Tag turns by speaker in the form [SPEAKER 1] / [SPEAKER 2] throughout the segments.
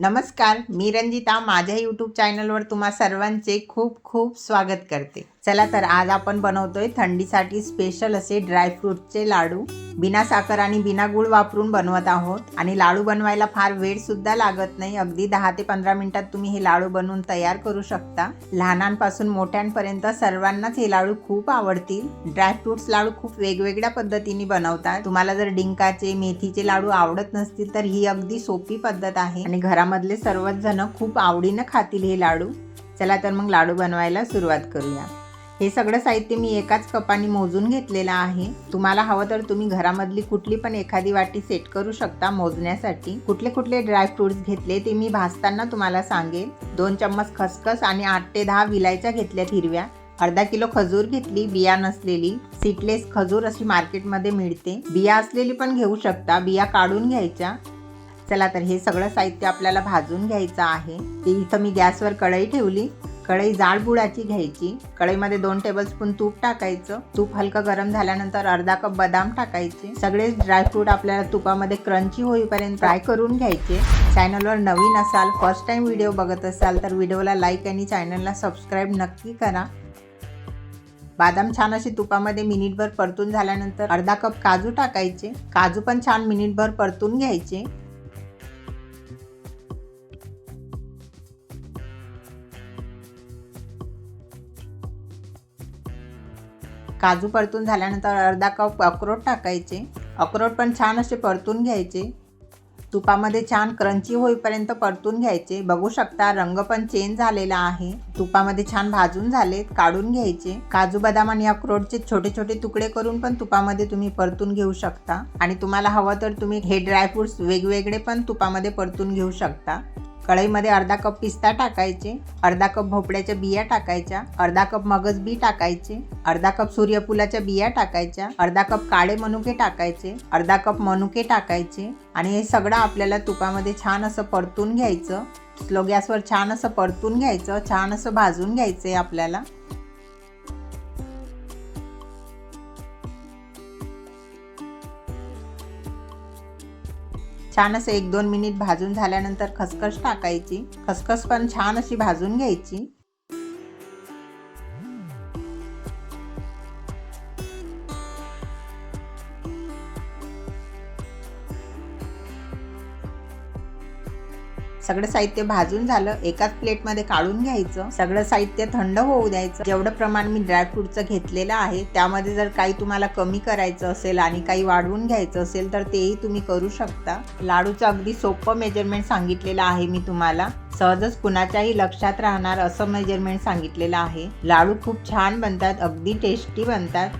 [SPEAKER 1] नमस्कार मी रंजिता. माझ्या यूट्यूब चॅनलवर तुम्हा सर्वांचे खूप खूप स्वागत करते. चला तर आज आपण बनवतोय थंडीसाठी स्पेशल असे ड्रायफ्रूटचे लाडू. बिना साखर आणि बिना गुळ वापरून बनवत आहोत. आणि लाडू बनवायला फार वेळ सुद्धा लागत नाही. अगदी दहा ते पंधरा मिनिटात तुम्ही हे लाडू बनवून तयार करू शकता. लहानांपासून मोठ्यांपर्यंत सर्वांनाच हे लाडू खूप आवडतील. ड्रायफ्रुट्स लाडू खूप वेगवेगळ्या पद्धतीने बनवतात. तुम्हाला जर डिंकाचे मेथीचे लाडू आवडत नसतील तर ही अगदी सोपी पद्धत आहे. आणि घरामधले सर्वच जण खूप आवडीनं खातील हे लाडू. चला तर मग लाडू बनवायला सुरुवात करूया. हे सगळं साहित्य मी एकाच कपाने मोजून घेतलेलं आहे. तुम्हाला हवं तर तुम्ही घरामधली कुठली पण एखादी वाटी सेट करू शकता मोजण्यासाठी. कुठले कुठले ड्रायफ्रुट्स घेतले ते मी भाजताना तुम्हाला सांगेल दोन चम्मच खसखस आणि आठ ते दहा विलायच्या घेतल्यात हिरव्या. अर्धा किलो खजूर घेतली बिया नसलेली. सीटलेस खजूर अशी मार्केटमध्ये मिळते. बिया असलेली पण घेऊ शकता. बिया काढून घ्यायच्या. चला तर हे सगळं साहित्य आपल्याला भाजून घ्यायचं आहे. ते इथं मी गॅसवर कढई ठेवली. कढई जाड बुडाची घ्यायची. कढईमध्ये दोन टेबलस्पून तूप टाकायचं. तूप हलकं गरम झाल्यानंतर अर्धा कप बदाम टाकायचे. सगळेच ड्रायफ्रूट आपल्याला तुपामध्ये क्रंची होईपर्यंत फ्राय करून घ्यायचे. चॅनलवर नवीन असाल फर्स्ट टाइम व्हिडिओ बघत असाल तर व्हिडिओला लाईक आणि चॅनलला सबस्क्राईब नक्की करा. बादाम छान असे तुपामध्ये मिनिटभर परतून झाल्यानंतर अर्धा कप काजू टाकायचे. काजू पण छान मिनिटभर परतून घ्यायचे. काजू परतून झाल्यानंतर अर्धा कप अक्रोड टाकायचे. अक्रोड पण छान असे परतून घ्यायचे. तुपामध्ये छान क्रंची होईपर्यंत परतून घ्यायचे. बघू शकता रंग पण चेंज झालेला आहे. तुपामध्ये छान भाजून झाले काढून घ्यायचे. काजू बदाम आणि अक्रोडचे छोटे छोटे तुकडे करून पण तुपामध्ये तुम्ही परतून घेऊ शकता. आणि तुम्हाला हवं तर तुम्ही हे ड्रायफ्रुट्स वेगवेगळे पण तुपामध्ये परतून घेऊ शकता. कढईमध्ये अर्धा कप पिस्ता टाकायचे अर्धा कप भोपळ्याच्या बिया टाकायच्या अर्धा कप मगज बी टाकायचे अर्धा कप सूर्यफुलाच्या बिया टाकायच्या अर्धा कप काळे मनुके टाकायचे अर्धा कप मनुके टाकायचे आणि हे सगळं आपल्याला तुपामध्ये छान असं परतून घ्यायचं. स्लो गॅसवर छान असं परतून घ्यायचं छान असं भाजून घ्यायचं आहे आपल्याला. छान असं एक दोन मिनिट भाजून झाल्यानंतर खसखस टाकायची. खसखस पण छान अशी भाजून घ्यायची. सगळं साहित्य भाजून झालं एकाच प्लेटमध्ये काढून घ्यायचं सगळं साहित्य थंड होऊ द्यायचं. जेवढं प्रमाण मी ड्रायफ्रूटचं घेतलेलं आहे त्यामध्ये जर काही तुम्हाला कमी करायचं असेल आणि काही वाढवून घ्यायचं असेल तर तेही तुम्ही करू शकता. लाडूचं अगदी सोपं मेजरमेंट सांगितलेलं आहे मी तुम्हाला. सहजच कुणाच्याही लक्षात राहणार असं मेजरमेंट सांगितलेलं आहे. लाडू खूप छान बनतात अगदी टेस्टी बनतात.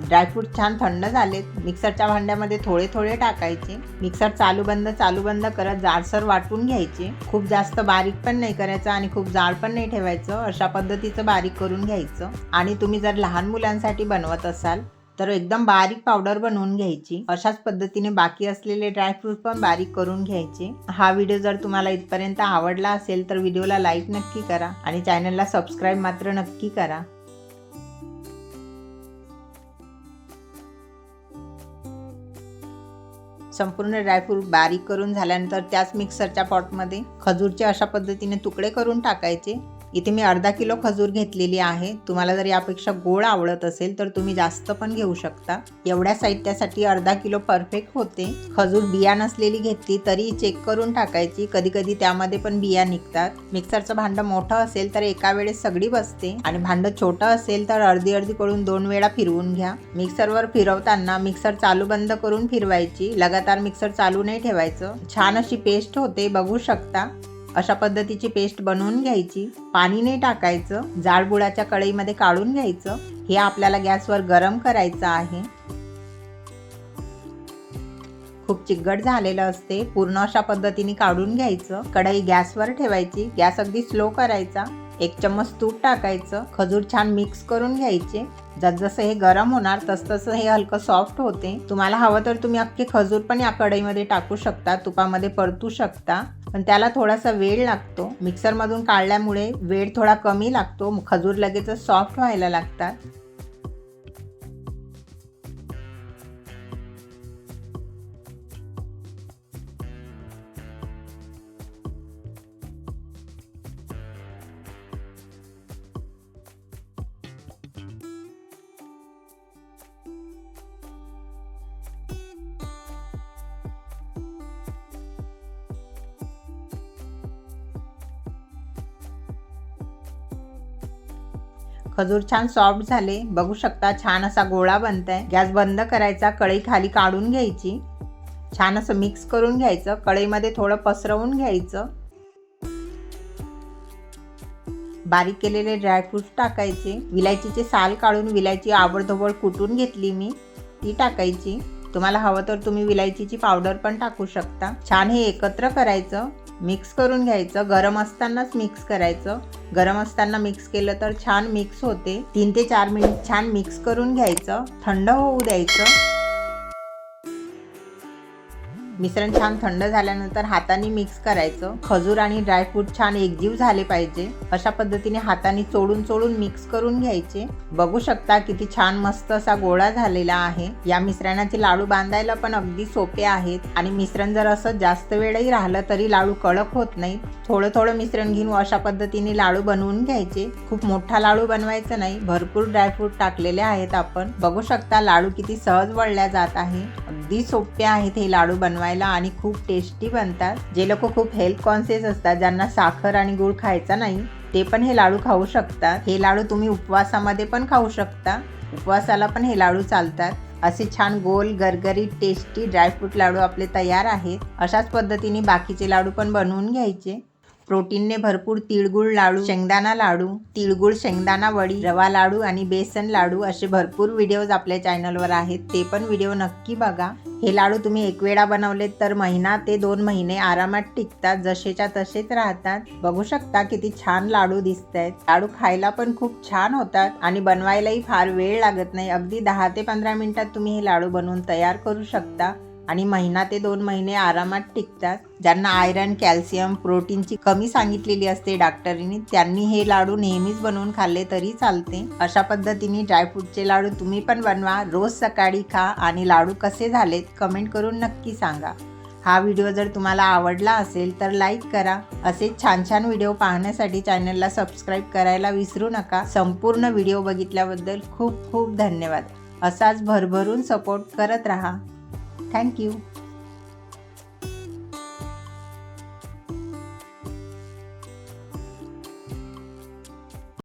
[SPEAKER 1] ड्रायफ्रूट छान थंड झालेत. मिक्सरच्या भांड्यामध्ये थोडे थोडे टाकायचे. मिक्सर चालू बंद चालू बंद करत जाडसर वाटून घ्यायचे. खूप जास्त बारीक पण नाही करायचं आणि खूप जाड पण नाही ठेवायचं. अशा पद्धतीचं बारीक करून घ्यायचं. आणि तुम्ही जर लहान मुलांसाठी बनवत असाल तर एकदम बारीक पावडर बनवून घ्यायची. अशाच पद्धतीने बाकी असलेले ड्रायफ्रूट पण बारीक करून घ्यायचे. हा व्हिडिओ जर तुम्हाला इथपर्यंत आवडला असेल तर व्हिडिओला लाईक नक्की करा आणि चॅनलला सबस्क्राईब मात्र नक्की करा. संपूर्ण ड्रायफ्रूट बारीक करून झाल्यानंतर त्याच मिक्सरच्या पॉटमध्ये खजूरचे अशा पद्धतीने तुकडे करून टाकायचे. इथे मी अर्धा किलो खजूर घेतलेली आहे. तुम्हाला जर यापेक्षा गोड आवडत असेल तर तुम्ही जास्त पण घेऊ शकता. एवढ्या साहित्यासाठी अर्धा किलो परफेक्ट होते. खजूर बिया नसलेली घेतली तरी चेक करून टाकायची. कधी कधी त्यामध्ये पण बिया निघतात. मिक्सरचं भांडं मोठं असेल तर एका वेळेस सगळी बसते. आणि भांडं छोटं असेल तर अर्धी अर्धी करून दोन वेळा फिरवून घ्या. मिक्सरवर फिरवताना मिक्सर चालू बंद करून फिरवायची. लगातार मिक्सर चालू नाही ठेवायचं. छान अशी पेस्ट होते बघू शकता. अशा पद्धतीची पेस्ट बनवून घ्यायची. पाणी नाही टाकायचं. जाडबुडाच्या कढईमध्ये काढून घ्यायचं. हे आपल्याला गॅसवर गरम करायचं आहे. खूप चिकट झालेलं असते. पूर्ण अशा पद्धतीने काढून घ्यायचं. कढई गॅसवर ठेवायची. गॅस अगदी स्लो करायचा. एक चम्मच तूप टाकायचं खजूर छान मिक्स करून घ्यायचे. जसजसं हे गरम होणार तसतसं हे हलकं सॉफ्ट होते. तुम्हाला हवं तर तुम्ही अख्खे खजूर पण या कढईमध्ये टाकू शकता तुपामध्ये परतू शकता. पण त्याला थोडासा वेळ लागतो. मिक्सरमधून काढल्यामुळे वेळ थोडा कमी लागतो. खजूर लगेचच सॉफ्ट व्हायला लागतात. खजूर छान सॉफ्ट झाले. बघू शकता छान असा गोळा बनताय. गॅस बंद करायचा कढई खाली काढून घ्यायची. छान असं मिक्स करून घ्यायचं. कढईमध्ये थोडं पसरवून घ्यायचं. बारीक केलेले ड्रायफ्रूट्स टाकायचे. विलायचीचे साल काढून विलायची आवडधोबड कुटून घेतली मी. ती टाकायची. तुम्हाला हवं तर तुम्ही विलायचीची पावडर पण टाकू शकता. छान हे एकत्र करायचं. मिक्स करून घ्यायचं. गरम असतानाच मिक्स करायचं. गरम असताना मिक्स केलं तर छान मिक्स होते. तीन ते चार मिनिट छान मिक्स करून घ्यायचं. थंड होऊ द्यायचं. मिश्रण छान थंड झाल्यानंतर हाताने मिक्स करायचं. खजूर आणि ड्रायफ्रूट छान एकजीव झाले पाहिजे. अशा पद्धतीने हाताने चोडून चोडून मिक्स करून घ्यायचे. बघू शकता किती छान मस्त असा गोळा झालेला आहे. या मिश्रणाचे लाडू बांधायला पण अगदी सोपे आहेत. आणि मिश्रण जर असं जास्त वेळही राहिलं तरी लाडू कडक होत नाही. थोडं थोडं मिश्रण घेऊन अशा पद्धतीने लाडू बनवून घ्यायचे. खूप मोठा लाडू बनवायचा नाही. भरपूर ड्रायफ्रूट टाकलेले आहेत आपण. बघू शकता लाडू किती सहज वळल्या जात आहे. अगदी सोपे आहेत हे लाडू बनवायला आणि खूप टेस्टी बनतात. जे लोक खूप हेल्थ कॉन्शियस असतात ज्यांना साखर आणि गुळ खायचा नाही ते पण हे लाडू खाऊ शकतात. हे लाडू तुम्ही उपवासामध्ये पण खाऊ शकता. उपवासाला पण हे लाडू चालतात. असे छान गोल गरगरीत टेस्टी ड्रायफ्रूट लाडू आपले तयार आहेत. अशाच पद्धतीने बाकीचे लाडू पण बनवून घ्यायचे. प्रोटीनने भरपूर तिळगुळ लाडू शेंगदाणा लाडू तिळगुळ शेंगदाणा वडी रवा लाडू आणि बेसन लाडू असे भरपूर व्हिडिओज आपल्या चॅनलवर आहेत. ते पण व्हिडिओ नक्की बघा. हे लाडू तुम्ही एक वेळा बनवलेत तर महिना ते दोन महिने आरामात टिकतात जसेच्या तसेच राहतात. बघू शकता किती छान लाडू दिसत आहेत लाडू खायला पण खूप छान होतात आणि बनवायलाही फार वेळ लागत नाही. अगदी दहा ते पंधरा मिनिटात तुम्ही हे लाडू बनवून तयार करू शकता. आणि महिना ते दोन महिने आरामात टिकतात. ज्यांना आयरन कॅल्शियम प्रोटीनची कमी सांगितलेली असते डॉक्टरीने त्यांनी हे लाडू नेहमीच बनवून खाल्ले तरी चालते. अशा पद्धतीने ड्रायफ्रूटचे लाडू तुम्ही पण बनवा. रोज सकाळी खा आणि लाडू कसे झालेत कमेंट करून नक्की सांगा. हा व्हिडिओ जर तुम्हाला आवडला असेल तर लाईक करा. असे छान छान व्हिडिओ पाहण्यासाठी चॅनलला सबस्क्राईब करायला विसरू नका. संपूर्ण व्हिडिओ बघितल्याबद्दल खूप खूप धन्यवाद. असाच भरभरून सपोर्ट करत राहा. Thank you.